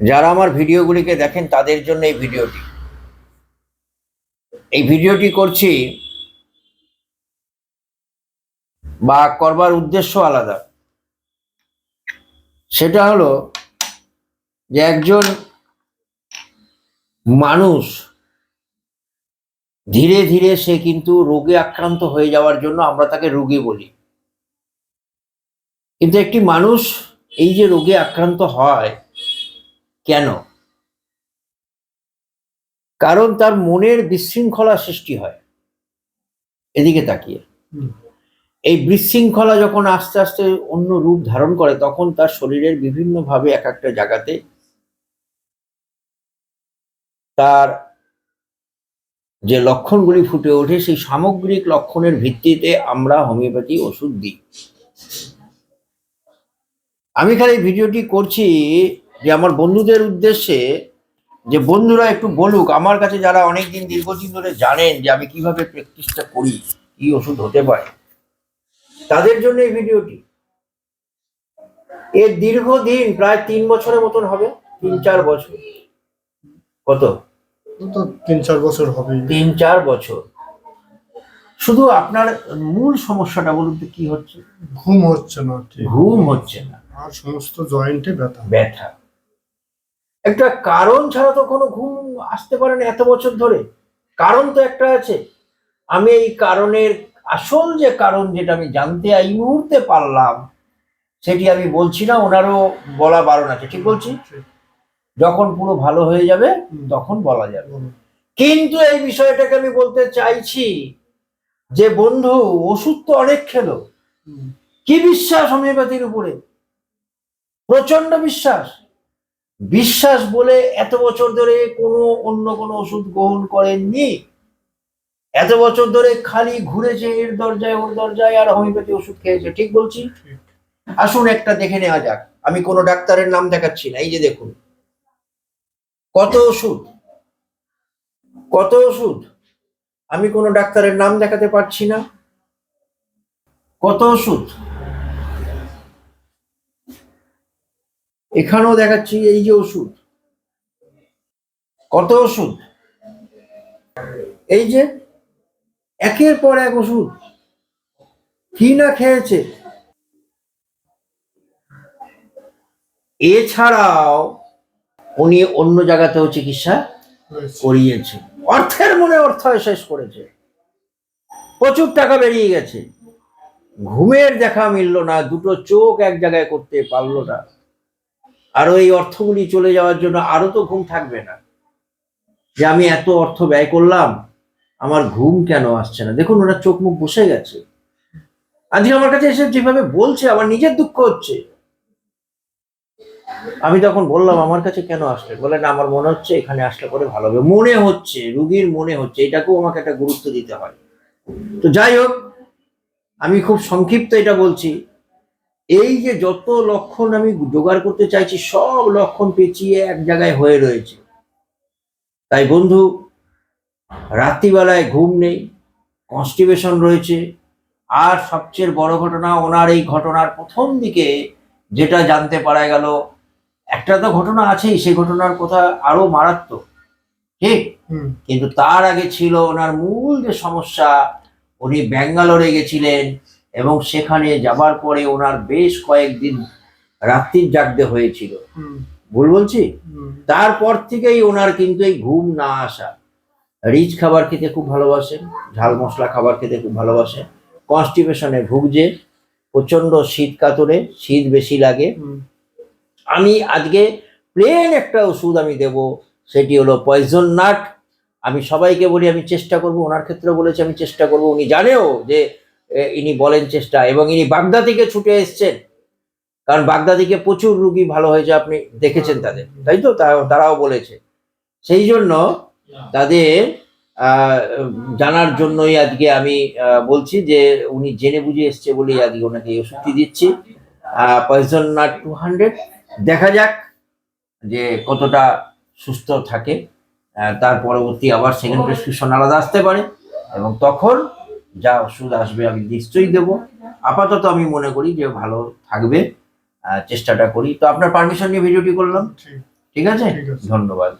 যারা আমার ভিডিওগুলিকে দেখেন, তাদের জন্য এই ভিডিওটি। এই ভিডিওটি করছি বা করবার উদ্দেশ্য আলাদা। সেটা হলো যে একজন মানুষ ধীরে ধীরে সে কিন্তু রোগে আক্রান্ত হয়ে যাওয়ার জন্য আমরা তাকে রোগী বলি। কিন্তু একটি মানুষ এই যে রোগে আক্রান্ত হয় কেন? কারণ তার মনের বিশৃঙ্খলা সৃষ্টি হয়। এদিকে তাকিয়ে। এই বিশৃঙ্খলা যখন আস্তে আস্তে অন্য রূপ ধারণ করে তখন তার শরীরের বিভিন্ন ভাবে এক একটা জায়গাতে তার যে লক্ষণগুলি ফুটে ওঠে সেই সামগ্রিক লক্ষণের ভিত্তিতে আমরা হোমিওপ্যাথি ওষুধ দিই। আমি খালি ভিডিওটি করছি যে আমার বন্ধুদের উদ্দেশ্যে যে বন্ধুরা একটু বলুক আমার কাছে যারা অনেকদিন দীর্ঘদিন ধরে জানেন যে আমি কীভাবে প্র্যাকটিসটা করি কি ওষুধ হতে পারে তাদের জন্য এই ভিডিওটি। এর দীর্ঘদিন প্রায় তিন বছরের মতন হবে তিন চার বছর। কত? তো তিন চার বছর হবে। তিন চার বছর। শুধু আপনার মূল সমস্যাটা বলুন তো কি হচ্ছে? ঘুম হচ্ছে না ঘুম হচ্ছে না। আর সমস্ত জয়েন্টে ব্যথা। ব্যথা। একটা কারণ ছাড়া তো কোনো ঘুম আসতে পারে না এত বছর ধরে। কারণ তো একটা আছে। আমি এই কারণের আসল যে কারণ যেটা আমি জানতে এই মুহূর্তে পারলাম, সেটি আমি বলছি না, ওনারও বলা বারণ আছে। ঠিক বলছি? যখন পুরো ভালো হয়ে যাবে, তখন বলা যাবে। কিন্তু এই বিষয়টাকে আমি বলতে চাইছি যে বন্ধু, ওষুধ তো অনেক খেলো। কি বিশ্বাস হোমিওপ্যাথির উপরে? প্রচণ্ড বিশ্বাস। বিশ্বাস বলে এত বছর ধরে কোনো অন্য কোনো ওষুধ গ্রহণ করেননি। এত বছর ধরে খালি ঘুরেছে এর দরজায়, ওর দরজায়, আর হোমিওপ্যাথি ওষুধ খেয়েছে। ঠিক বলছি? আসুন একটা দেখে নেওয়া যাক। আমি কোনো ডাক্তারের নাম দেখাচ্ছি না। এই যে দেখুন। কত ওষুধ? কত ওষুধ? আমি কোনো ডাক্তারের নাম দেখাতে পারছি না। কত ওষুধ? এখানেও দেখাচ্ছি এই যে ওষুধ। কত ওষুধ? এই যে একের পর এক ওষুধ। কি না খেয়েছে? এছাড়াও উনি অন্য জায়গাতেও চিকিৎসা করিয়েছে। অর্থের মনে অর্থ শেষ করেছে। প্রচুর টাকা বেরিয়ে গেছে। ঘুমের দেখা মিলল না দুটো চোখ এক জায়গায় করতে পারল না। আরও এই অর্থগুলি চলে যাওয়ার জন্য আরও তো ঘুম থাকবে না। যে আমি এত অর্থ ব্যয় করলাম, আমার ঘুম কেন আসছে না? দেখুন ওরা চোখ মুখ বসে গেছে। আজকে আমার কাছে এসে যেভাবে বলছে, আমার নিজের দুঃখ হচ্ছে। আমি তখন বললাম, আমার কাছে কেন আসলে? বলে, না, আমার মনে হচ্ছে এখানে আসলে পরে ভালো হবে। মনে হচ্ছে, রুগীর মনে হচ্ছে, এটাকেও আমাকে একটা গুরুত্ব দিতে হয়। তো যাই হোক, আমি খুব সংক্ষিপ্ত এটা বলছি। এই যে যত লক্ষণ আমি জোগাড় করতে চাইছি সব লক্ষণ পেঁচিয়ে এক জায়গায় হয়ে রয়েছে। তাই বন্ধু রাত্রিবেলায় ঘুম নেই কনস্টিবেশন রয়েছে। আর সবচেয়ে বড় ঘটনা ওনার এই ঘটনার প্রথম দিকে যেটা জানতে পারা গেল একটা তো ঘটনা আছেই সেই ঘটনার কথা আরও মারাত্মক। ঠিক। কিন্তু তার আগে ছিল ওনার মূল যে সমস্যা উনি ব্যাঙ্গালোরে গেছিলেন। এবং সেখানে যাবার পরে ওনার বেশ কয়েকদিন রাত্রির জাগতে হয়েছিল। ভুল বলছি? তারপর থেকেই ওনার কিন্তু এই ঘুম না আসা। রিচ খাবার খেতে খুব ভালোবাসেন ঝাল মশলা খাবার খেতে খুব ভালোবাসেন কনস্টিপেশনে ভুগছে প্রচণ্ড শীত কাতরে শীত বেশি লাগে। আমি আজকে প্লেন একটা ওষুধ আমি দেব সেটি হলো পয়জন নাট আমি সবাইকে বলি আমি চেষ্টা করব ওনার ক্ষেত্রে বলেছি আমি চেষ্টা করব উনি জানেও যে ইনি বলেন চেষ্টা, এবং ইনি বাগদা থেকে ছুটে এসছেন। কারণ বাগদা থেকে প্রচুর রুগী ভালো হয়েছে, আপনি দেখেছেন তাদের, তাই তো? তারাও বলেছে। সেই জন্য তাদের জানার জন্যই আজকে আমি বলছি যে উনি জেনে বুঝে এসছে বলেই আজকে ওনাকে ওষুধটি দিচ্ছি। পয়জন নাট টু হান্ড্রেড দেখা যাক যে কতটা সুস্থ থাকে। তার পরবর্তী আবার সেকেন্ড প্রেসক্রিপশন আলাদা আসতে পারে, এবং তখন যা ওষুধ আসবে আমি নিশ্চয়ই দেব। আপাতত আমি মনে করি যে ভালো থাকবে। চেষ্টাটা করি। তো আপনার পারমিশন নিয়ে ভিডিওটি করলাম। ঠিক আছে। ধন্যবাদ।